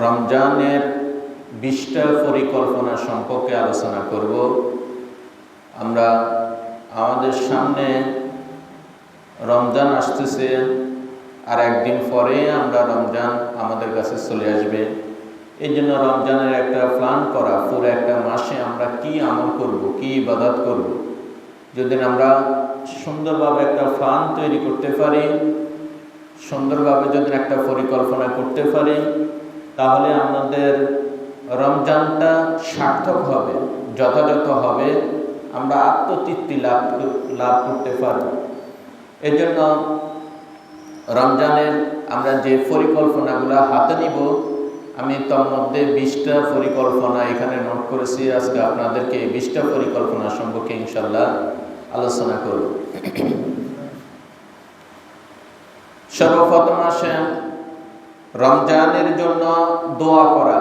রমজানের বিশটা পরিকল্পনা সম্পর্কে আলোচনা করব। আমরা আমাদের সামনে রমজান আসতেছে আর একদিন পরে আমরা রমজান আমাদের কাছে চলে আসবে। এই জন্য রমজানের একটা প্ল্যান করা, পুরো একটা মাসে আমরা কি আমল করব, কি ইবাদত করব। যদি আমরা সুন্দরভাবে একটা প্ল্যান তৈরি করতে পারি, সুন্দরভাবে যদি একটা পরিকল্পনা করতে পারি তাহলে আমাদের রমজানটা সার্থক হবে, যথাযথ হবে। আমরা আত্মতৃপ্তি লাভ লাভ করতে পারব। জন্য রমজানের আমরা যে পরিকল্পনাগুলো হাতে নিব, আমি তোর মধ্যে বিশটা পরিকল্পনা এখানে নোট করেছি। আজকে আপনাদেরকে এই বিশটা পরিকল্পনা সম্পর্কে ইনশাল্লাহ আলোচনা করব। সর্বপ্রথম আসেন রমজানের জন্য দোয়া করা।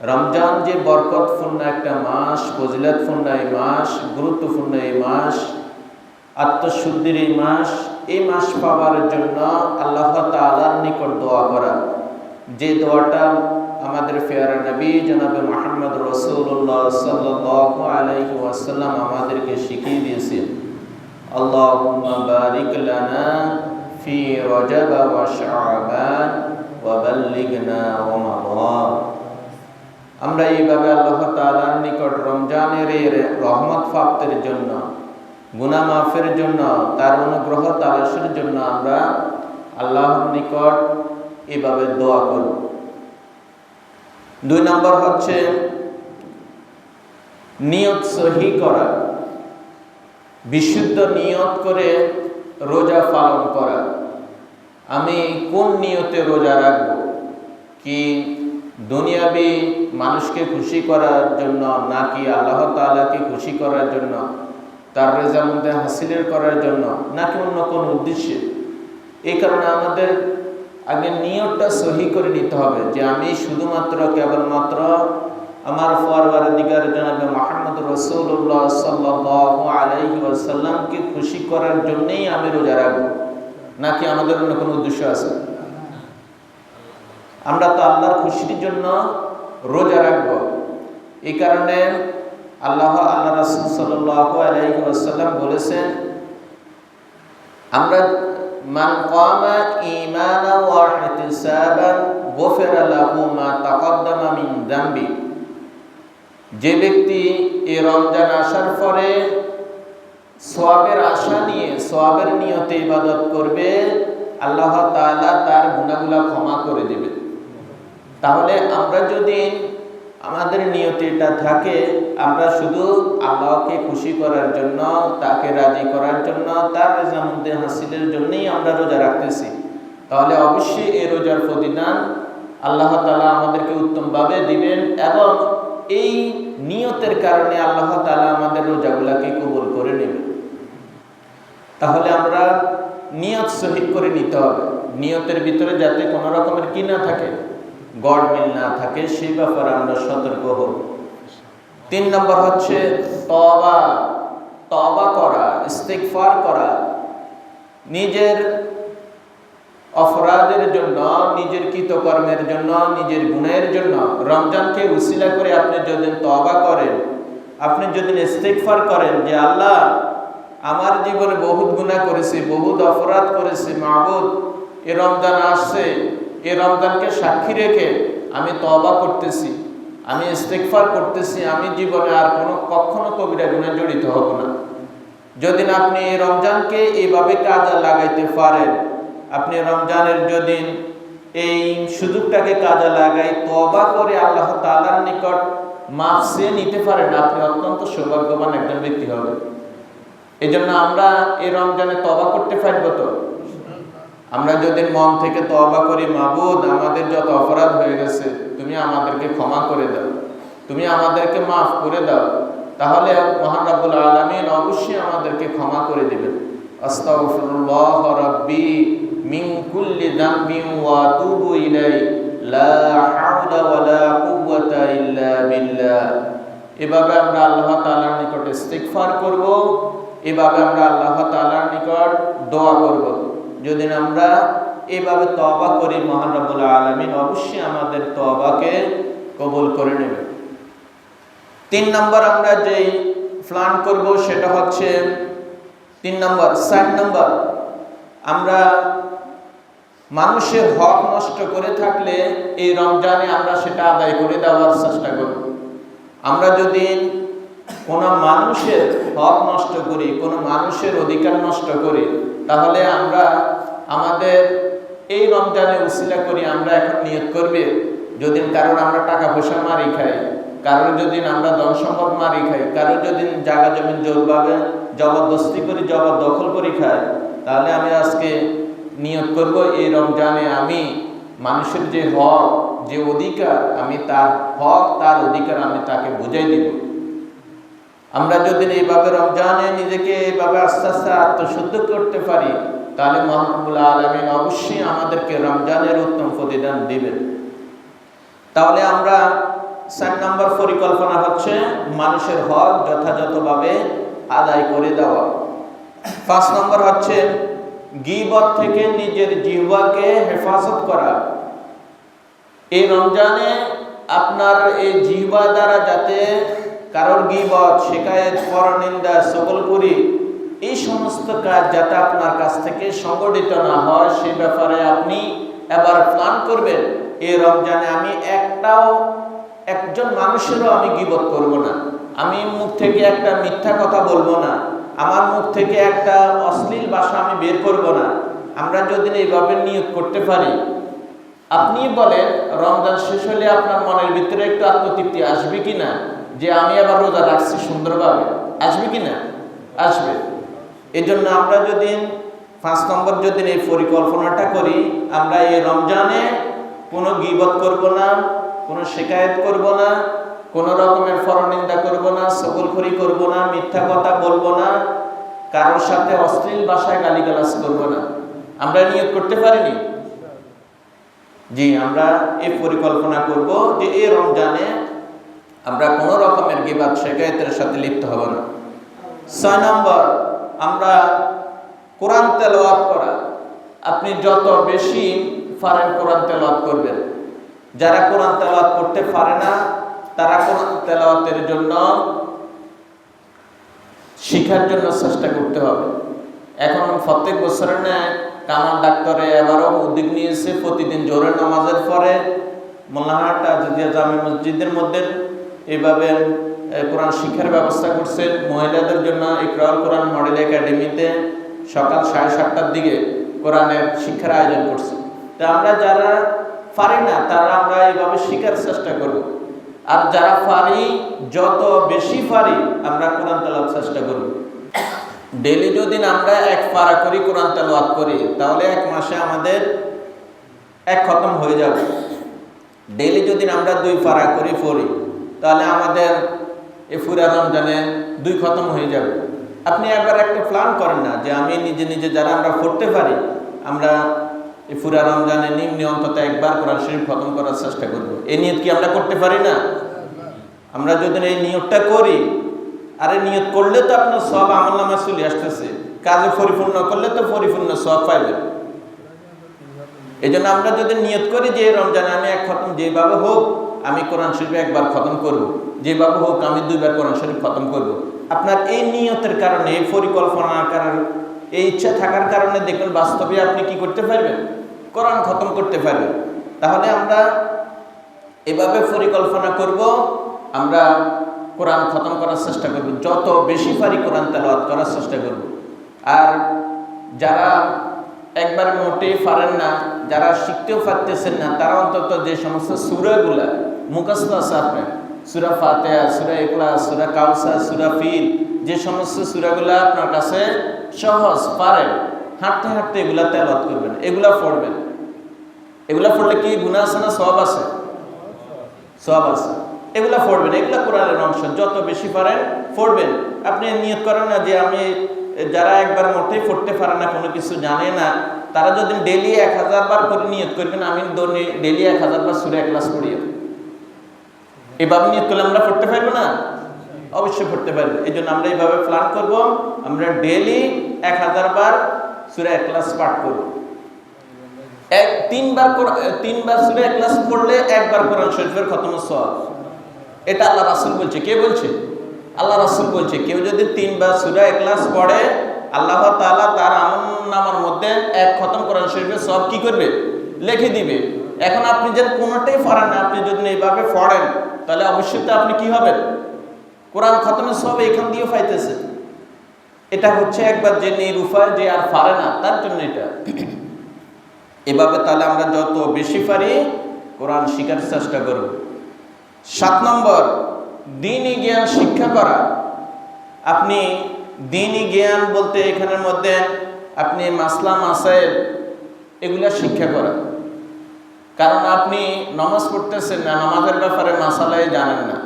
রমজান যে বরকতপূর্ণ একটা মাস, ফজিলতপূর্ণ এই মাস, গুরুত্বপূর্ণ এই মাস, আত্মশুদ্ধির এই মাস এই মাস পাওয়ার জন্য আল্লাহ তালার নিকট দোয়া করা। যে দোয়াটা আমাদের ফেয়ার নবী জনাবে মোহাম্মদ রসুল্লাহ সাল্লাহ ওয়াসাল্লাম আমাদেরকে শিখিয়ে দিয়েছেন। আল্লাহ বারিক লানা ওয়া শাবান ওয়া বাল্লিগনা রমাদান আমরা এইভাবে আল্লাহ তাআলার নিকট রমজানের রহমত প্রাপ্তির জন্য গুনাহ জন্য, তার অনুগ্রহ তালাশের জন্য আমরা আল্লাহর নিকট এইভাবে দোয়া করব দুই নম্বর হচ্ছে নিয়ত সহি করা। বিশুদ্ধ নিয়ত করে রোজা পালন করা। আমি কোন নিয়তে রোজা রাখব? কি দুনিয়াবি মানুষকে খুশি করার জন্য, নাকি আল্লাহ তালাকে খুশি করার জন্য, তার রেজার মধ্যে হাসিলের করার জন্য, নাকি অন্য কোন উদ্দেশ্যে? এই কারণে আমাদের আগে নিয়তটা সহি করে নিতে হবে যে আমি শুধুমাত্র কেবলমাত্র আমার ফরওয়ার দিগার জনাবে মোহাম্মদ রসুল্লাহ সাল্লাহ আলাইহি ওয়াসাল্লামকে খুশি করার জন্যেই আমি রোজা রাখব। নাকি আমাদের অন্য কোনো উদ্দেশ্য আছে? আমরা তো আল্লাহর খুশির জন্য রোজা রাখব। এই কারণে আল্লাহ আল্লাহ রসুল সাল্লাহ আলাইহি ওয়াসাল্লাম বলেছেন, আমরা মান কামা ঈমানা ওয়া ইহতিসাবান গফিরা লাহু মা তাকদ্দামা মিন যামবি যে ব্যক্তি এই রমজান আসার পরে সোয়াবের আশা নিয়ে সোয়াবের নিয়তে ইবাদত করবে, আল্লাহ তাআলা তার গুনাহগুলো ক্ষমা করে দেবে। তাহলে আমরা যদি আমাদের নিয়তে এটা থাকে, আমরা শুধু আল্লাহকে খুশি করার জন্য, তাকে রাজি করার জন্য, তার রেজামুদ্দে হাসিলের জন্যই আমরা রোজা রাখতেছি। তাহলে অবশ্যই এই রোজার প্রতিদান আল্লাহ তালা আমাদেরকে উত্তমভাবে দিবেন এবং এই নিয়তের কারণে আল্লাহ তালা আমাদের রোজাগুলাকে কবুল করে নেবে। তাহলে আমরা নিয়ত শহীদ করে নিতে হবে। নিয়তের ভিতরে যাতে কোনো রকমের কি না থাকে, গড় মিল না থাকে, সেই ব্যাপারে আমরা সতর্ক হব। তিন নম্বর হচ্ছে তবা তবা করা ইস্তেকফার করা। নিজের অপরাধের জন্য, নিজের কৃতকর্মের জন্য, নিজের গুণের জন্য রমজানকে উসিলা করে আপনি যদি তবা করেন, আপনি যদি ইস্তেকফার করেন যে আল্লাহ, আমার জীবনে বহুত গুণা করেছি, বহুত অপরাধ করেছি, মাহবুদ, এ রমজান আসছে, এ রমজানকে সাক্ষী রেখে আমি তবা করতেছি, আমি ইস্তেকফার করতেছি, আমি জীবনে আর কোনো, কখনো কবিরা গুণা জড়িত হব না। যদি আপনি এই রমজানকে এইভাবে কাজে লাগাইতে পারেন আপনি রমজানের যদি এই সুযোগটাকে কাজে লাগাই তবা করে আল্লাহ তালার নিকট মাফ সে নিতে পারেন, আপনি অত্যন্ত সৌভাগ্যবান একজন ব্যক্তি হবেন। এই জন্য আমরা এই রমজানে তবা করতে পারব তো? আমরা যদি মন থেকে তবা করি, মাবুদ, আমাদের যত অপরাধ হয়ে গেছে, তুমি আমাদেরকে ক্ষমা করে দাও, তুমি আমাদেরকে মাফ করে দাও, তাহলে মহান রাব্বুল আলামিন অবশ্যই আমাদেরকে ক্ষমা করে দিবেন। আস্তাগফিরুল্লাহ রাব্বি কুল্লি যামবিন ওয়া আতুবু ইলাই লা হাওলা ওয়ালা কুওয়াতা ইল্লা বিল্লাহ। এভাবে আমরা আল্লাহ তাআলার নিকট ইস্তিগফার করব, এভাবে আমরা আল্লাহ তাআলার নিকট দোয়া করব। যদি আমরা এইভাবে তবা করি, মহান রব্বুল আলমিন অবশ্যই আমাদের তবাকে কবুল করে নেবে। তিন নম্বর আমরা যেই প্ল্যান করব, সেটা হচ্ছে তিন নম্বর ষাট নম্বর, আমরা মানুষের হক নষ্ট করে থাকলে এই রমজানে আমরা সেটা আদায় করে দেওয়ার চেষ্টা করব আমরা যদি কোনো মানুষের হক নষ্ট করি, কোনো মানুষের অধিকার নষ্ট করি, তাহলে আমরা আমাদের এই রমজানে উসিলা করি, আমরা এখন নিয়ত করবে যদি কারণ আমরা টাকা পয়সা মারি খাই, কারোর যদি আমরা ধন সম্পদ মারি খাই, কারোর যদি জায়গা জমিন জোরভাবে জবরদস্তি করি, জবরদখল করি খাই, তাহলে আমি আজকে নিয়োগ করব, এই রমজানে আমি মানুষের যে হক, যে অধিকার, আমি তার হক, তার অধিকার আমি তাকে বুঝাই দিব। আমরা যদি এইভাবে রমজানে নিজেকে এইভাবে আস্তে আস্তে আত্মশুদ্ধ করতে পারি, তাহলে মহানবুল্লাহ আলমিন অবশ্যই আমাদেরকে রমজানের উত্তম প্রতিদান দিবেন। তাহলে আমরা চার নম্বর পরিকল্পনা হচ্ছে মানুষের হক যথাযথভাবে আদায় করে দেওয়া। পাঁচ নম্বর হচ্ছে গিবত থেকে নিজের জিহ্বাকে হেফাজত করা। এই রমজানে আপনার এই জিহ্বা দ্বারা যাতে কারোর গিবত শেখায়ত পরনিন্দা, সকলপুরি এই সমস্ত কাজ যাতে আপনার কাছ থেকে সংগঠিত না হয়, সে ব্যাপারে আপনি এবার প্ল্যান করবেন, এই রমজানে আমি একটাও একজন মানুষেরও আমি গিবত করব না। আমি মুখ থেকে একটা মিথ্যা কথা বলব না। আমার মুখ থেকে একটা অশ্লীল ভাষা আমি বের করব না। আমরা যদি এইভাবে নিয়োগ করতে পারি। আপনি বলেন, রমজান শেষ হলে আপনার মনের ভিতরে একটু আত্মতৃপ্তি আসবে কি না? যে আমি আবার রোজা রাখছি সুন্দরভাবে। আসবে কি না? আসবে। এই জন্য আমরা যদি পাঁচ নম্বর যদি এই পরিকল্পনাটা করি, আমরা এই রমজানে কোনো গিবত করব না, কোনো শিকায়ত করব না কোন রকমের ফরনিন্দা করব না সকলখড়ি করব না, মিথ্যা কথা বলব না, কারোর সাথে অশ্লীল ভাষায় গালিগালাজ করব না। আমরা নিয়োগ করতে পারিনি? জি, আমরা এই পরিকল্পনা করব যে এই রমজানে আমরা কোন রকমের গিবাদ শেখায়তের সাথে লিপ্ত হব না। ছয় নম্বর, আমরা কোরআন তেলাওয়াত করা। আপনি যত বেশি পারেন কোরআন তেলাওয়াত করবেন। যারা কোরআন তেলাওয়াত করতে পারে না তারা কোরআন তেলাওয়াতের জন্য শিখার জন্য চেষ্টা করতে হবে। এখন প্রত্যেক বছরের ন্যায় কামাল ডাক্তারে এবারও উদ্যোগ নিয়েছে, প্রতিদিন জোরের নামাজের পরে মোল্লাহাট আজিজিয়া জামে মসজিদের মধ্যে এইভাবে কোরআন শিক্ষার ব্যবস্থা করছে, মহিলাদের জন্য ইকরাল কোরআন মডেল একাডেমিতে সকাল সাড়ে সাতটার দিকে কোরআনের শিক্ষার আয়োজন করছে। তা আমরা যারা পারি না, তারা আমরা এইভাবে শিখার চেষ্টা করব। আর যারা পারি যত বেশি পারি আমরা কোরআন তেলাওয়াত চেষ্টা করব ডেলি যদি আমরা এক পারা করি, কোরআন তেলাওয়াত করি, তাহলে এক মাসে আমাদের এক খতম হয়ে যাবে। ডেলি যদি আমরা দুই পারা করি পড়ি তাহলে আমাদের এ ফুরা রমজানে দুই খতম হয়ে যাবে। আপনি একবার একটা প্ল্যান করেন না যে আমি নিজে নিজে যারা আমরা পড়তে পারি, আমরা এই ফুরা রমজানে নিম্নে অন্তত একবার কোরআন শরীফ খতম করার চেষ্টা করব। এই নিয়ত কি আমরা করতে পারি না? আমরা যদি এই নিয়তটা করি, আরে নিয়ত করলে তো আপনার সব আমল নামা চলে আসতেছে। কাজে পরিপূর্ণ করলে তো পরিপূর্ণ সব পাইবেন এই জন্য আমরা যদি নিয়ত করি যে রমজানে আমি এক খতম, যেভাবে হোক আমি কোরআন শরীফ একবার খতম করব। যেভাবে হোক আমি দুইবার কোরআন শরীফ খতম করব। আপনার এই নিয়তের কারণে, এই পরিকল্পনার কারণে, এই ইচ্ছা থাকার কারণে দেখবেন বাস্তবে আপনি কি করতে পারবেন? কোরআন খতম করতে পারবেন তাহলে আমরা এভাবে পরিকল্পনা করব, আমরা কোরআন খতম করার চেষ্টা করব। যত বেশি পারি কোরআন তেলাওয়াত করার চেষ্টা করব। আর যারা একবার মোটেই পারেন না, যারা শিখতেও পারতেছেন না, তারা অন্তত যে সমস্ত সুরাগুলা মুখস্থ আছে আপনার, সুরা ফাতেহা, সুরা একলা সুরা কাউসা সুরা ফিল, যে সমস্ত সুরাগুলা আপনার কাছে সহজ পারেন হাঁটতে হাঁটতে এগুলা তেলাওয়াত করবেন, এগুলা পড়বেন। এগুলা পড়লে কি গুণা আছে না সব আছে? সব আছে। এগুলা পড়বেন, এগুলা কোরআনের অংশ, যত বেশি পারেন পড়বেন। আপনি নিয়ত করেন না যে আমি, যারা একবার মোটেই পড়তে পারে না, কোনো কিছু জানে না, তারা যদি ডেলি এক হাজার বার করে নিয়ত করবেন, আমি ডেলি এক হাজার বার সুরে এক ক্লাস পড়িয়ে এভাবে নিয়ত করলে আমরা পড়তে পারব না? অবশ্যই পড়তে পারব। এই জন্য আমরা এইভাবে প্ল্যান করব, আমরা ডেলি এক হাজার বার সুরে এক ক্লাস পাঠ করব। এক, তিনবার তিনবার সুরে ক্লাস পড়লে একবার কোরআন শরীফের খতম সব এটা আল্লাহ রাসুল বলছে। কে বলছে? আল্লাহ রাসুল বলছে, কেউ যদি তিনবার সুরা ক্লাস পড়ে, আল্লাহ তাআলা তার আমল নামার মধ্যে এক খতম কোরআন শরীফের সব কি করবে? লিখে দিবে। এখন আপনি যে কোনোটাই পড়েন না, আপনি যদি এইভাবে পড়েন, তাহলে অবশ্যই তো আপনি কি হবেন? কোরআন খতমের সব এখান দিয়ে পাইতেছে এটা হচ্ছে একবার যে নিরুফায় যে আর পারে না, তার জন্য এটা। এভাবে তাহলে আমরা যত বেশি পারি কোরআন শিখার চেষ্টা করব। সাত নম্বর, দিনই জ্ঞান শিক্ষা করা। আপনি দিনই জ্ঞান বলতে এখানের মধ্যে আপনি মাসলা, মাসাইল এগুলা শিক্ষা করা। কারণ আপনি নামাজ পড়তেছেন না, নামাজের ব্যাপারে মাসালাই জানেন না।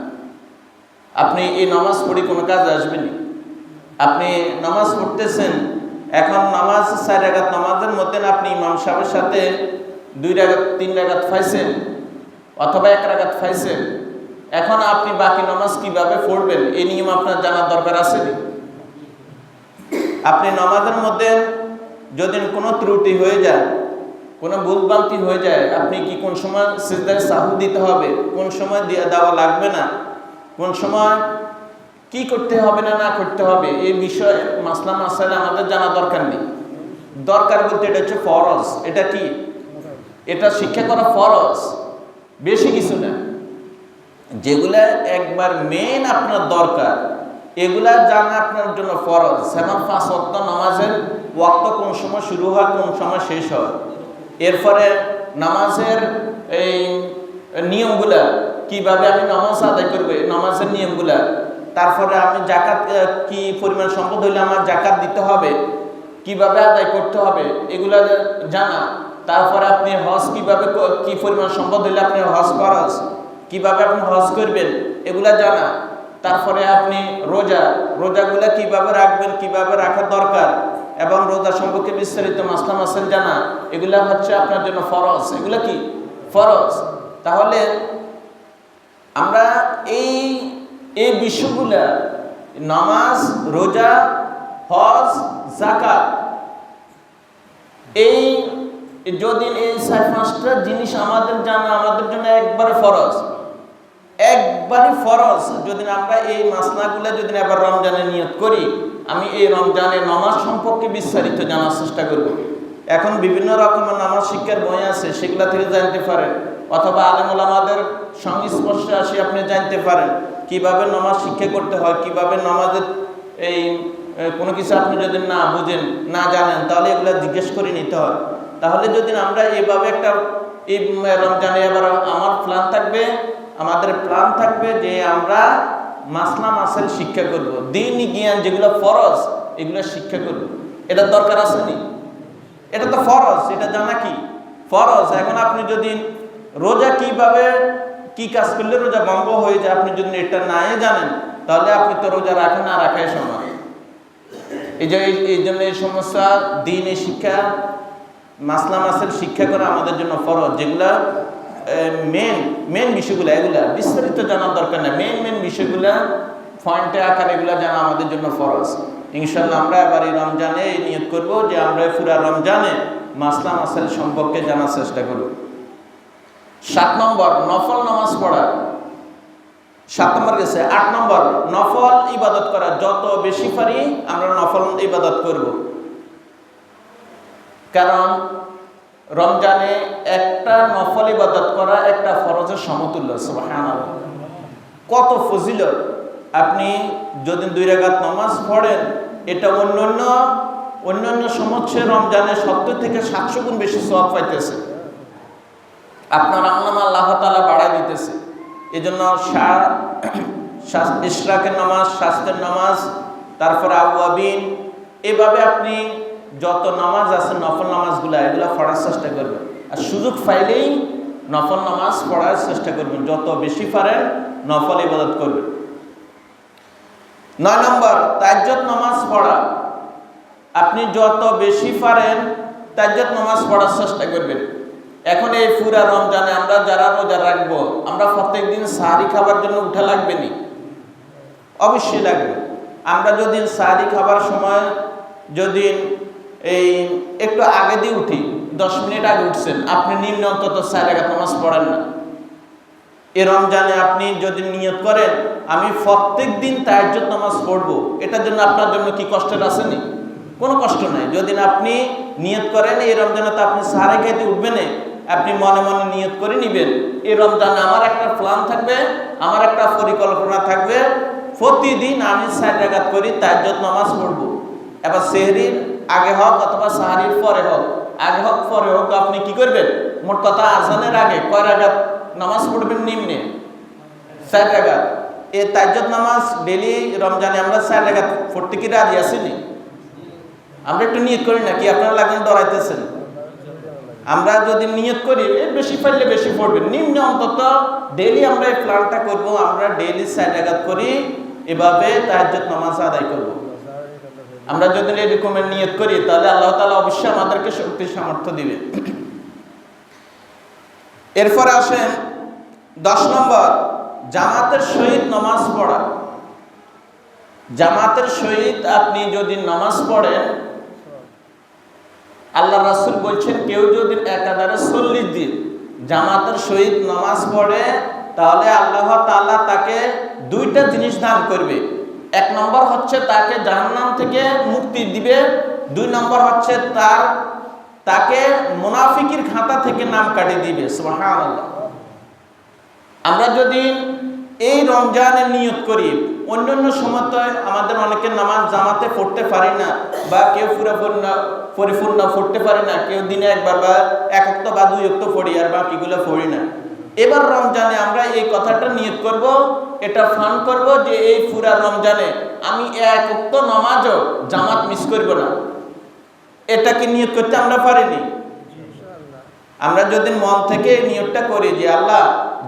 আপনি এই নামাজ পড়ি কোনো কাজ আসবেনি আপনি নামাজ পড়তেছেন, এখন নামাজ চার রাগাত নামাজের মধ্যে আপনি ইমাম সাহেবের সাথে দুই রাগাত তিন রাগাত ফাইছেন অথবা এক রাগাত ফাইছেন? এখন আপনি বাকি নামাজ কীভাবে পড়বেন? এই নিয়ম আপনার জানার দরকার আছে আপনি নামাজের মধ্যে যদি কোনো ত্রুটি হয়ে যায়, কোনো ভুলভ্রান্তি হয়ে যায়, আপনি কি কোন সময় সিজদায় সাহু দিতে হবে? কোন সময় দেওয়া লাগবে না? কোন সময় কি করতে হবে না না করতে হবে, এই বিষয়ে মাসলা মাসালে আমাদের জানা দরকার নেই। দরকার বলতে এটা হচ্ছে ফরজ। এটা কি? এটা শিক্ষা করা ফরজ। বেশি কিছু না। যেগুলা একবার মেন আপনার দরকার, এগুলা জানা আপনার জন্য ফরজ। যেমন পাঁচ ওয়াক্ত নামাজের ওয়াক্ত কোন সময় শুরু হয়, কোন সময় শেষ হয়। এরপরে নামাজের এই নিয়মগুলা, কীভাবে আমি নামাজ আদায় করব নামাজের নিয়মগুলা তারপরে আমি জাকাত কি পরিমাণ সম্পদ হইলে আমার জাকাত দিতে হবে? কীভাবে আদায় করতে হবে? এগুলা জানা। তারপরে আপনি হজ কীভাবে ক- পরিমাণ সম্পদ হইলে আপনি হজ খরচ কীভাবে আপনি হজ করবেন? এগুলা জানা। তারপরে আপনি রোজা, রোজাগুলা কীভাবে রাখবেন, কীভাবে রাখা দরকার? এবং রোজা সম্পর্কে বিস্তারিত মাসলা মাসেল জানা। এগুলা হচ্ছে আপনার জন্য ফরজ। এগুলা কি? ফরজ। তাহলে আমরা এই এই বিষয়গুলা নামাজ, রোজা, হজ জাকাত এই যদি এই চার, পাঁচটা জিনিস আমাদের জানা, আমাদের জন্য একবারে ফরজ। একবারে ফরজ, যদি আমরা এই মাসনাগুলো যদি এবার রমজানে নিয়ত করি, আমি এই রমজানে নামাজ সম্পর্কে বিস্তারিত জানার চেষ্টা করব। এখন বিভিন্ন রকমের নামাজ শিক্ষার বই আছে, সেগুলা থেকে জানতে পারেন। অথবা আলেমুল আমাদের সংস্পর্শে আসি আপনি জানতে পারেন। কীভাবে নামাজ শিক্ষা করতে হয়, কীভাবে নামাজের এই কোনো কিছু আপনি যদি না বুঝেন, না জানেন, তাহলে এগুলো জিজ্ঞেস করে নিতে হয়। তাহলে যদি আমরা এভাবে একটা এই রমজানে এবার আমার প্ল্যান থাকবে, আমাদের প্ল্যান থাকবে যে আমরা মাসলা মাসেল শিক্ষা করব। দিন জ্ঞান যেগুলো ফরজ, এগুলো শিক্ষা করব। এটা দরকার আছে নি? এটা তো ফরজ, এটা জানা কি? ফরজ, এখন আপনি যদি রোজা কীভাবে কি কাজ করলে রোজা ভঙ্গ হয়ে যায় আপনি যদি এটা নাই জানেন, তাহলে আপনি তো রোজা রাখেন না, রাখাই সমান এই যে এই- জন্য এই সমস্যা, দিন এই শিক্ষা, মাসলা মাসের শিক্ষা করা আমাদের জন্য ফরজ। যেগুলা মেন মেন বিষয়গুলো, এগুলা বিস্তারিত জানার দরকার নেই। মেন মেন বিষয়গুলা পয়েন্টে আকার এগুলা জানা আমাদের জন্য ফরজ। ইনশাল্লাহ আমরা এবার এই রমজানে নিয়োগ করব যে আমরা পুরা রমজানে মাসলা মাসেল সম্পর্কে জানার চেষ্টা করব। সাত নম্বর, নফল নামাজ পড়া। সাত নম্বর গেছে, আট নম্বর, নফল ইবাদত করা। যত বেশি পারি, আমরা নফল ইবাদত করব। কারণ রমজানে একটা নফল ইবাদত করা একটা ফরজের সমতুল্য, সুবহানাল্লাহ। কত ফজিলত। আপনি যদি দুই রাকাত নামাজ পড়েন, এটা অন্যান্য অন্যান্য সমচ্ছে রমজানে সত্তর থেকে সাতশো গুণ বেশি সব পাইতেছে। আপনার আমনাম আল্লাহ তালা বাড়াই দিতেছে। এই জন্য ইশরাকের নামাজ স্বাস্থ্যের নামাজ, তারপরে আউয়াবিন, এভাবে আপনি যত নামাজ আছে, নফল নামাজগুলো, এগুলো পড়ার চেষ্টা করবেন। আর সুযোগ পাইলেই নফল নামাজ পড়ার চেষ্টা করবেন। যত বেশি পারেন, নফল ইবাদত করবেন। নয় নম্বর তাজ্জত নামাজ পড়া। আপনি যত বেশি পারেন তাজ্জত নামাজ পড়ার চেষ্টা করবেন। এখন এই পুরা রমজানে আমরা যারা রোজা রাখব, আমরা প্রত্যেক দিন সাহারি খাবার জন্য উঠা লাগবে নি? অবশ্যই লাগবে। আমরা যদি সাহারি খাবার সময় যদি এই একটু আগে দিয়ে উঠি, দশ মিনিট আগে উঠছেন, আপনি নিম্ন অন্তত রাকাত নামাজ পড়েন না। এ রমজানে আপনি যদি নিয়ত করেন, আমি প্রত্যেক দিন তাহাজ্জুদ নামাজ পড়ব, এটার জন্য আপনার জন্য কি কষ্টের আসেনি কোনো কষ্ট নাই। যদি আপনি নিয়ত করেন, এই রমজানে তো আপনি সাহারে খাইতে উঠবেন আপনি মনে মনে নিয়ত করে নিবেন। এই রমজানে আমার একটা প্ল্যান থাকবে, আমার একটা পরিকল্পনা থাকবে। প্রতিদিন আমি সাইড রাগাত করি, তাহাজ্জুদ নামাজ পড়ব। এবার সেহরির আগে হোক অথবা সাহারির পরে হোক, আগে হোক পরে হোক, আপনি কি করবেন? মোট কথা আসানের আগে কয় রাগাত নামাজ পড়বেন নিম্নে? চার রাগাত এ তাজ্জত নামাজ ডেলি রমজানে আমরা চার রাগাত পড়তে কি রাজি আসিনি আমরা একটু নিয়ত করি না কি আপনারা লাগেন ডরাইতেছেন আমরা যদি নিয়ত করি বেশি পারলে বেশি পড়বে নিম্নে অন্তত ডেলি আমরা এই প্ল্যানটা করব, আমরা ডেলি রাগাত করি, এভাবে তাহাজ্জত নামাজ আদায় করব। আমরা যদি এরকমের নিয়ত করি, তাহলে আল্লাহ তালা অবশ্যই আমাদেরকে শক্তি সামর্থ্য দিবে। এরপরে আসেন দশ নম্বর, জামাতের সহিত নামাজ পড়া। জামাতের সহিত আপনি যদি নামাজ পড়েন আল্লাহ রাসুল বলছেন, কেউ যদি একাধারে চল্লিশ দিন জামাতের সহিত নামাজ পড়ে, তাহলে আল্লাহ তাআলা তাকে দুইটা জিনিস দান করবে। এক নম্বর হচ্ছে তাকে জাহান্নাম থেকে মুক্তি দিবে। দুই নম্বর হচ্ছে তার, তাকে মুনাফিকির খাতা থেকে নাম কাটিয়ে দিবে। সুবহানাল্লাহ। আমরা যদি এই রমজানে নিয়ত করি। অন্য অন্য সময় তো আমাদের অনেকের নামাজ জামাতে পড়তে পারি না, বা কেউ পুরোপূর্ণ পরিপূর্ণ পড়তে পারি না, কেউ দিনে একবার বা এক বা দুই অক্ত পড়ি আর বাকিগুলো পড়ি না। এবার রমজানে আমরা এই কথাটা নিয়ত করব, এটা ফান করব যে এই পুরা রমজানে আমি এক অক্ত নামাজও জামাত মিস করব না। এটা কি নিয়ত করতে আমরা পারিনি? আমরা যদি মন থেকে নিয়োগটা করি যে আল্লাহ,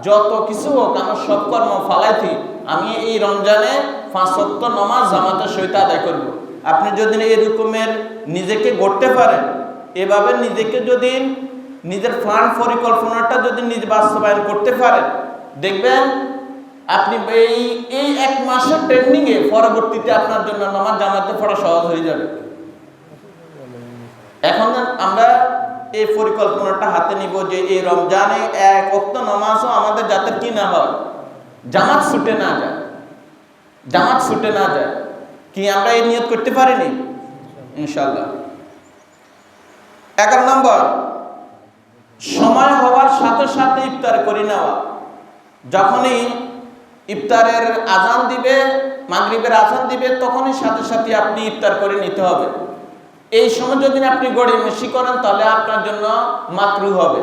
যত কিছু হোক, আমার সব কর্ম ফালাইছি, আমি এই রমজানে সপ্ত নমাজ জামাতের সহিত আদায় করব। আপনি যদি এরকমের নিজেকে গড়তে পারেন, এভাবে নিজেকে যদি নিজের প্ল্যান পরিকল্পনাটা যদি নিজ বাস্তবায়ন করতে পারেন, দেখবেন আপনি এই এই এক মাসের ট্রেনিংয়ে পরবর্তীতে আপনার জন্য নামাজ জামাতে পড়া সহজ হয়ে যাবে এখন আমরা এই পরিকল্পনাটা হাতে নিব যে এই রমজানে এক অক্ত নামাজও আমাদের যাতে কি না হয়, জামাত ছুটে না যায়, জামাত ছুটে না যায়। কি আমরা এই নিয়ত করতে পারিনি? ইনশাল্লাহ এগারো নম্বর, সময় হওয়ার সাথে সাথে ইফতার করে নেওয়া। যখনই ইফতারের আজান দিবে, মাগরিবের আজান দিবে, তখনই সাথে সাথে আপনি ইফতার করে নিতে হবে। এই সময় যদি আপনি গড়ে মেশি করেন, তাহলে আপনার জন্য মাতৃ হবে।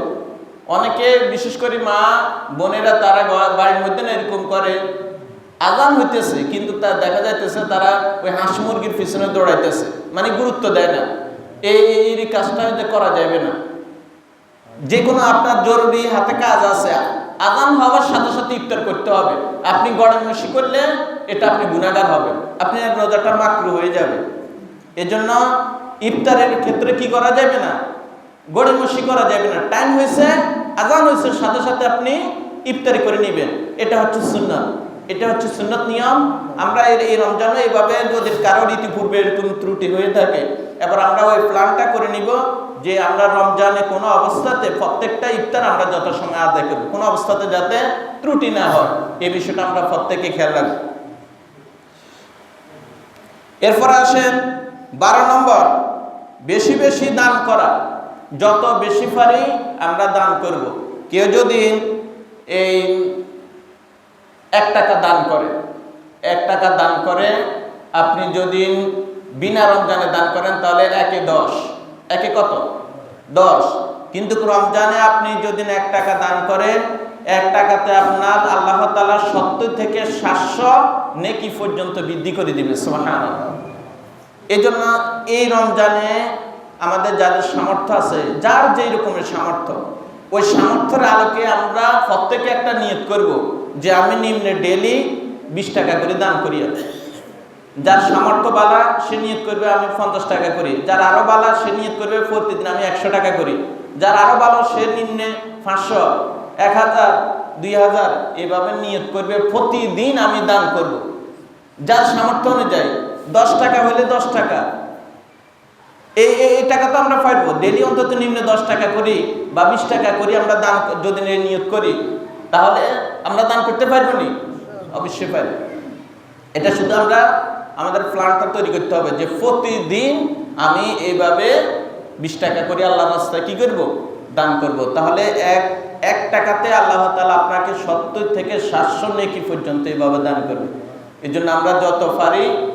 অনেকে, বিশেষ করে মা, বোনেরা তারা বাড়ির মধ্যে না এরকম করে। আজান হইতেছে, কিন্তু তা দেখা যাইতেছে তারা ওই হাঁস মুরগির পিছনে দৌড়াইতেছে। মানে গুরুত্ব দেয় না। এই এই কাজটা হয়তো করা যাবে না। যে কোনো আপনার জরুরি হাতে কাজ আছে। আজান হওয়ার সাথে সাথে ইফতার করতে হবে। আপনি গড়ে মেশি করলে এটা আপনি গুণাগার হবে আপনি রোজাটা মাকরু হয়ে যাবে এজন্য ইফতারের ক্ষেত্রে কি করা যাবে না? গড়িমসি করা যাবে না। টাইম হয়েছে, আজান হয়েছে, সাথে সাথে আপনি ইফতারি করে নেবেন। এটা হচ্ছে সুন্নত। এটা হচ্ছে সুন্নত নিয়ম। আমরা এর এই রমজানে এইভাবে যদি কারোর ইতিপূর্বে এরকম ত্রুটি হয়ে থাকে, এবার আমরা ওই প্ল্যানটা করে নিব যে আমরা রমজানে কোনো অবস্থাতে প্রত্যেকটা ইফতার আমরা যত সময় আদায় করব, কোনো অবস্থাতে যাতে ত্রুটি না হয়। এই বিষয়টা আমরা প্রত্যেকে খেয়াল রাখব। এরপর আসেন বারো নম্বর, বেশি বেশি দান করা। যত বেশি পারি আমরা দান করব। কেউ যদি এই এক টাকা দান করে, এক টাকা দান করে আপনি যদি বিনা রমজানে দান করেন, তাহলে একে দশ। একে কত? দশ। কিন্তু রমজানে আপনি যদি এক টাকা দান করেন, এক টাকাতে আপনার আল্লাহ তালা সত্তর থেকে সাতশো নেকি পর্যন্ত বৃদ্ধি করে দিবে সোহান এই জন্য এই রমজানে আমাদের যাদের সামর্থ্য আছে, যার যেই রকমের সামর্থ্য, ওই সামর্থ্যের আলোকে আমরা প্রত্যেকে একটা নিয়ত করব যে আমি নিম্নে ডেলি বিশ টাকা করে দান করি যার সামর্থ্য বালা, সে নিয়ত করবে আমি পঞ্চাশ টাকা করি। যার আরও বালা, সে নিয়ত করবে প্রতিদিন আমি একশো টাকা করি। যার আরও ভালো সে নিম্নে পাঁচশো, এক হাজার, দুই হাজার, এভাবে নিয়ত করবে, প্রতিদিন আমি দান করব। যার সামর্থ্য অনুযায়ী দশ টাকা হলে দশ টাকা। এই এই টাকা তো আমরা পাইবো। ডেলি অন্তত নিম্নে দশ টাকা করি বা বিশ টাকা করি আমরা দান যদি নিয়োগ করি, তাহলে আমরা দান করতে পারব নি? অবশ্যই পারব। এটা শুধু আমরা, আমাদের প্ল্যানটা তৈরি করতে হবে যে প্রতিদিন আমি এইভাবে বিশ টাকা করে আল্লাহ রাস্তায় কি করব? দান করব। তাহলে এক এক টাকাতে আল্লাহ তাআলা আপনাকে সত্তর থেকে সাতশো নেকি পর্যন্ত এইভাবে দান করবে। এই জন্য আমরা যত পারি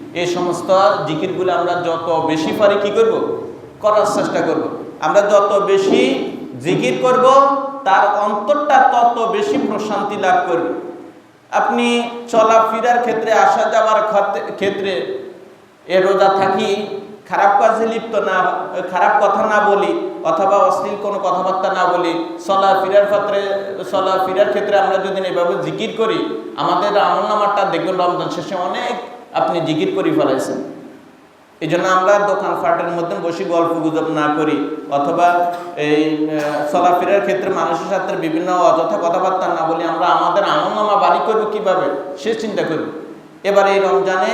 এই সমস্ত জিকিরগুলো আমরা যত বেশি পারি কি করব? করার চেষ্টা করব। আমরা যত বেশি জিকির করব, তার অন্তরটা তত বেশি প্রশান্তি লাভ করবে। আপনি চলাফেরার ক্ষেত্রে, আসা যাওয়ার ক্ষেত্রে- এ রোজা থাকি, খারাপ কাজে লিপ্ত না, খারাপ কথা না বলি, অথবা অশ্লীল কোনো কথাবার্তা না বলি চলা ফিরার ক্ষেত্রে চলা ফিরার ক্ষেত্রে আমরা যদি এভাবে জিকির করি, আমাদের আমল নামারটা দেখবেন রমজান শেষে অনেক আপনি জিকির করে ফেলাইছেন। এই জন্য আমরা দোকান ফাটের মধ্যে বসে গল্প গুজব না করি, অথবা এই চলাফেরার ক্ষেত্রে মানুষের সাথে বিভিন্ন অযথা কথাবার্তা না বলি আমরা আমাদের আমলনামা বাড়ি করব কীভাবে, সে চিন্তা করব এবার এই রমজানে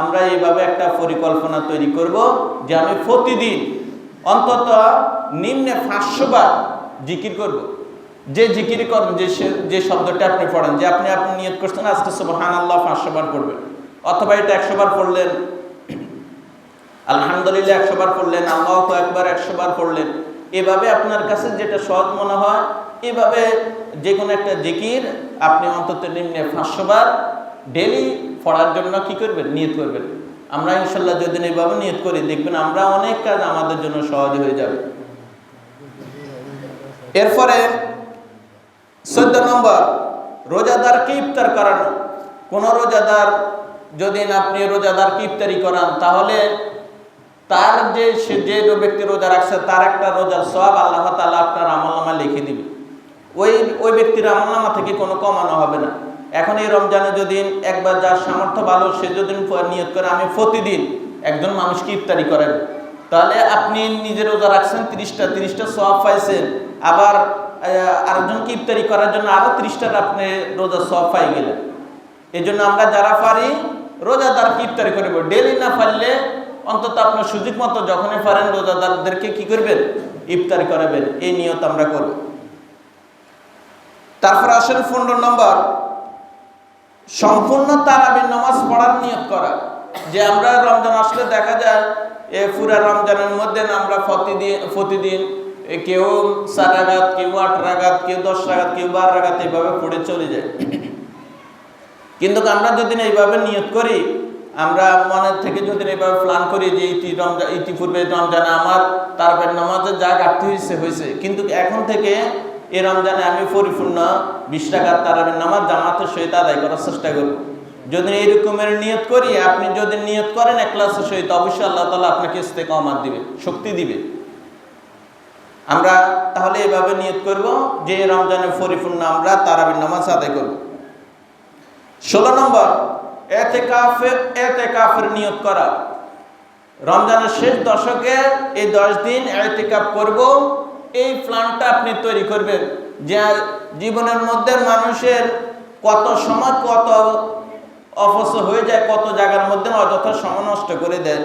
আমরা এইভাবে একটা পরিকল্পনা তৈরি করব যে আমি প্রতিদিন অন্তত নিম্নে পাঁচশো বার জিকির করব। যে জিকির করেন যে যে শব্দটা আপনি পড়েন, যে আপনি আপনি নিয়ত করছেন, আজকে সুবহান আল্লাহ পাঁচশো বার পড়বেন। অথবা এটা একশো বার পড়লেন। আলহামদুলিল্লাহ একশো বার পড়লেন, আল্লাহ একবার একশো বার পড়লেন। এভাবে আপনার কাছে যেটা সহজ মনে হয়, এভাবে যে কোনো একটা জিকির আপনি অন্তত নিম্নে পাঁচশো বার ডেলি পড়ার জন্য কি করবেন? নিয়ত করবেন। আমরা ইনশাল্লাহ যদি এভাবে নিয়ত করি, দেখবেন আমরা অনেক কাজ আমাদের জন্য সহজ হয়ে যাবে। এরপরে চোদ্দ নম্বর, রোজাদারকে ইফতার করানো। কোন রোজাদার যদি আপনি রোজাদার ইফতারি করান, তাহলে তার যে যে ব্যক্তি রোজা রাখছে, তার একটা রোজার সব আল্লাহ তালা আপনার আমলনামা লিখে দিবে। ওই ওই ব্যক্তির আমলনামা থেকে কোনো কমানো হবে না। এখন এই রমজানে যদি একবার যার সামর্থ্য ভালো, সে যদি নিয়োগ করে, আমি প্রতিদিন একজন মানুষকে ইফতারি করেন, তাহলে আপনি নিজে রোজা রাখছেন, তিরিশটা তিরিশটা সব পাইছেন, আবার আরেকজনকে ইফতারি করার জন্য আরও ত্রিশটার আপনি রোজা সব পাই গেলেন। এই জন্য আমরা যারা পারি রোজাদারকে ইফতারি করব। ডেলি না পারলে অন্তত আপনার সুযোগ মতো যখনই পারেন, রোজাদারদেরকে কি করবেন? ইফতারি করাবেন। এই নিয়ত আমরা করব। তারপর আসেন পনেরো নম্বর। সম্পূর্ণ তারাবির নামাজ পড়ার নিয়োগ করা। যে আমরা রমজান আসলে দেখা যায়, এ পুরা রমজানের মধ্যে আমরা প্রতিদিন প্রতিদিন কেউ সাত রাগাত, কেউ আট রাগাত, কেউ দশ রাগাত, কেউ বারো রাগাত এইভাবে পড়ে চলে যায় কিন্তু আমরা যদি এইভাবে নিয়ত করি, আমরা মনের থেকে যদি এইভাবে প্ল্যান করি যে ইতি রমজান ইতিপূর্বে রমজানে আমার তারপরে নামাজের যা ঘাটতি হয়েছে হয়েছে কিন্তু এখন থেকে এই রমজানে আমি পরিপূর্ণ বিশ টাকার তারাবের নামাজ জামাতের সহিত আদায় করার চেষ্টা করব। যদি এইরকমের নিয়ত করি, আপনি যদি নিয়ত করেন এক ক্লাসের সহিত, অবশ্যই আল্লাহ তালা আপনাকে ইস্তেকামাত দিবে, শক্তি দিবে। আমরা তাহলে এভাবে নিয়ত করব যে এই রমজানে পরিপূর্ণ আমরা তারাবির নামাজ আদায় করব। ষোলো নম্বর, এতে কাফের এতে কাফের নিয়ত করা। রমজানের শেষ দশকে এই দশ দিন এতেকাপ করব, এই প্ল্যানটা আপনি তৈরি করবেন যে জীবনের মধ্যে মানুষের কত সময় কত অপচয় হয়ে যায়, কত জায়গার মধ্যে অযথা সময় নষ্ট করে দেয়।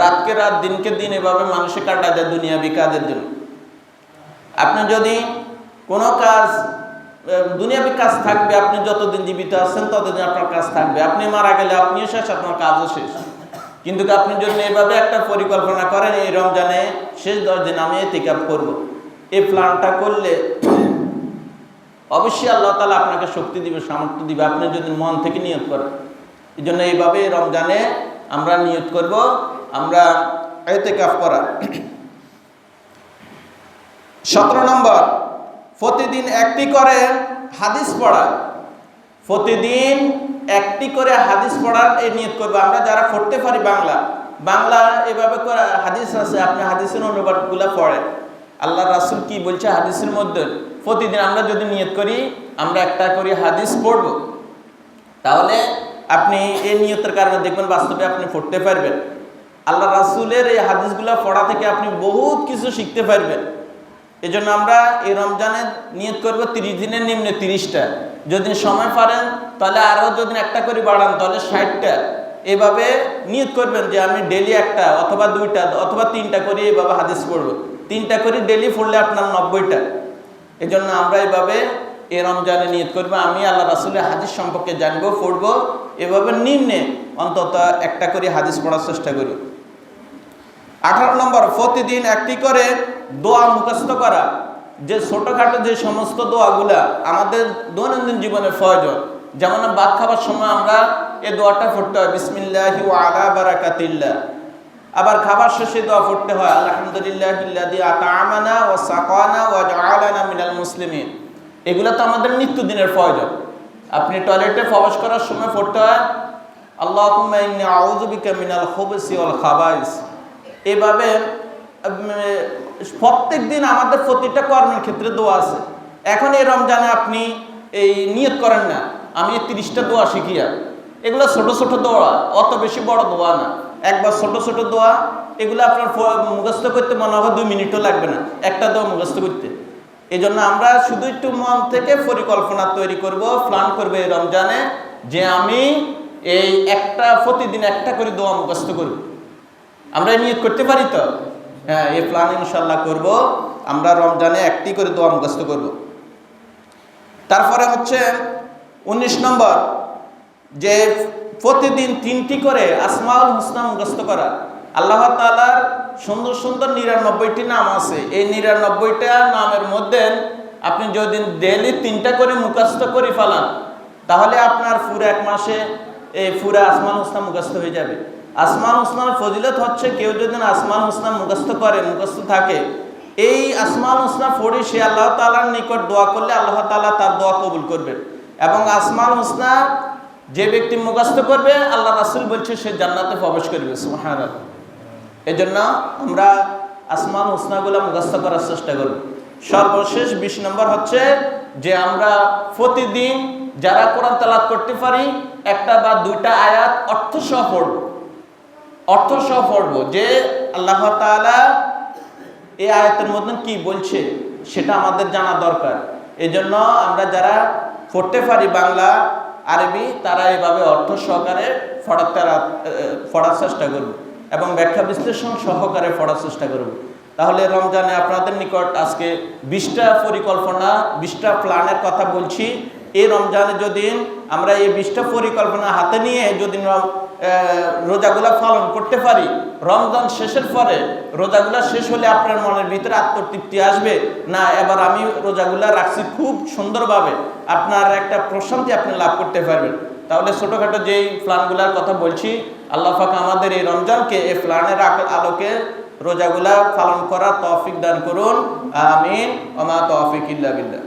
রাতকে রাত, দিনকে দিন এভাবে মানুষে কাটা যায় দুনিয়াবি কাজের জন্য। আপনি যদি কোনো কাজ দুনিয়াবি কাজ থাকবে, আপনি যতদিন জীবিত আছেন ততদিন আপনার কাজ থাকবে। আপনি মারা গেলে আপনিও শেষ, আপনার কাজও শেষ। কিন্তু আপনি যদি এভাবে একটা পরিকল্পনা করেন, এই রমজানে শেষ দশ দিন আমি এতিকাপ করব। এই প্ল্যানটা করলে অবশ্যই আল্লাহ তালা আপনাকে শক্তি দিবে, সামর্থ্য দিবে। আপনি যদি মন থেকে নিয়োগ করেন এই জন্য এইভাবে রমজানে আমরা নিয়োগ করব, আমরা এতেকাফ করা সতেরো নম্বর প্রতিদিন একটি করে হাদিস পড়া। প্রতিদিন একটি করে হাদিস পড়ার এই নিয়ত করব। আমরা যারা পড়তে পারি বাংলা বাংলা এভাবে করে হাদিস আছে, আপনি হাদিসের অনুবাদগুলো পড়েন। আল্লাহ রাসুল কি বলছে হাদিসের মধ্যে? প্রতিদিন আমরা যদি নিয়ত করি, আমরা একটা করে হাদিস পড়ব। তাহলে আপনি এই নিয়তের কারণে দেখবেন বাস্তবে আপনি পড়তে পারবেন। আল্লাহ রাসুলের এই হাদিসগুলো পড়া থেকে আপনি বহুত কিছু শিখতে পারবেন। এই জন্য আমরা এই রমজানের নিয়ত করব তিরিশ দিনের নিম্নে তিরিশটা। যদি সময় পারেন, তাহলে আরও যদি একটা করে বাড়ান, তাহলে ষাটটা। এভাবে নিয়ত করবেন যে আমি ডেলি একটা অথবা দুইটা অথবা তিনটা করে এভাবে হাদিস পড়ব। তিনটা করে ডেলি পড়লে আপনার নব্বইটা। এই জন্য আমরা এভাবে এ রমজানে নিয়ত করব। আমি আল্লাহ রাসুলের হাদিস সম্পর্কে জানব, পড়ব। এভাবে নিম্নে অন্তত একটা করে হাদিস পড়ার চেষ্টা করি। আঠারো নম্বর, প্রতিদিন একটি করে দোয়া মুখস্থ করা। যে ছোটোখাটো যে সমস্ত দোয়াগুলা আমাদের দৈনন্দিন জীবনে প্রয়োজন, যেমন ভাত খাবার সময় আমরা এ দোয়াটা পড়তে হয়, বিসমিল্লাহি আলা বারাকাতিল্লাহ। আবার খাবার শেষে দোয়া পড়তে হয় আলহামদুলিল্লাহ আত'আমানা ওয়া সাকানা ওয়া জাআলানা মিনাল মুসলিমিন। এগুলো তো আমাদের নিত্যদিনের প্রয়োজন। আপনি টয়লেটে প্রবেশ করার সময় পড়তে হয় বিকা মিনাল খুবুসি ওয়াল খাবাইস। এভাবে প্রত্যেক দিন আমাদের প্রতিটা কর্মের ক্ষেত্রে দোয়া আছে। এখন এই রমজানে আপনি এই নিয়ত করেন না, আমি তিরিশটা দোয়া শিখিয়া এগুলো ছোট ছোট দোয়া, অত বেশি বড় দোয়া না। একবার ছোট ছোট দোয়া, এগুলো আপনার মুখস্থ করতে মনে হবে দুই মিনিটও লাগবে না, একটা দোয়া মুখস্থ করতে। এই জন্য আমরা শুধু একটু মন থেকে পরিকল্পনা তৈরি করব প্ল্যান করব এই রমজানে যে আমি এই একটা, প্রতিদিন একটা করে দোয়া মুখস্থ করব। আমরা নিয়ত করতে পারি তো? হ্যাঁ এই প্ল্যান ইনশাল্লাহ করব। আমরা রমজানে একটি করে দোয়া মুখস্থ করব। তারপরে হচ্ছে উনিশ নম্বর, যে প্রতিদিন তিনটি করে আসমাউল হুসনা মুখস্থ করা। আল্লাহ তালার সুন্দর সুন্দর নিরানব্বইটি নাম আছে। এই নিরানব্বইটা নামের মধ্যে আপনি যদি ডেলি তিনটা করে মুখস্থ করে ফেলান, তাহলে আপনার পুরো এক মাসে এই পুরো আসমান হুসনা মুখস্থ হয়ে যাবে। আসমান হুসনার ফজিলত হচ্ছে কেউ যদি আসমান হুসনা মুখস্থ করে, মুখস্থ থাকে। এই আসমান হুসনা পড়ে সে আল্লাহ তালার নিকট দোয়া করলে আল্লাহ তালা তার দোয়া কবুল করবেন এবং আসমান হুসনা যে ব্যক্তি মুখস্থ করবে, আল্লাহ রাসুল বলছে সে জান্নাতে প্রবেশ করবে সুহান এই জন্য আমরা আসমান হুসনাগুলো মুখস্থ করার চেষ্টা করব। সর্বশেষ বিশ নম্বর হচ্ছে যে আমরা প্রতিদিন যারা কোরআন তালাত করতে পারি, একটা বা দুইটা আয়াত অর্থ সহ পড়ব। অর্থ সহ পড়ব যে আল্লাহ তাআলা এই আয়াতের মধ্যে কি বলছে সেটা আমাদের জানা দরকার। এই জন্য আমরা যারা পড়তে পারি বাংলা, আরবি, তারা এভাবে অর্থ সহকারে পড়ার চেষ্টা করব এবং ব্যাখ্যা বিশ্লেষণ সহকারে পড়ার চেষ্টা করব তাহলে রমজানে আপনাদের নিকট আজকে বিশটা পরিকল্পনা, বিশটা প্ল্যানের কথা বলছি। এই রমজানে যদি আমরা এই বিশটা পরিকল্পনা হাতে নিয়ে যদি রোজাগুলা পালন করতে পারি। রমজান শেষের পরে রোজাগুলা শেষ হলে আপনার মনের ভিতরে আত্মতৃপ্তি আসবে। না, এবার আমি রোজাগুলা রাখছি খুব সুন্দরভাবে। আপনার একটা প্রশান্তি আপনি লাভ করতে পারবেন। তাহলে ছোটোখাটো যেই প্ল্যানগুলার কথা বলছি, আল্লাহ পাক আমাদের এই রমজানকে এই প্ল্যানের আলোকে রোজাগুলা পালন করার তৌফিক দান করুন। আমিন। ওমা তৌফিক ইল্লা বিল্লাহ।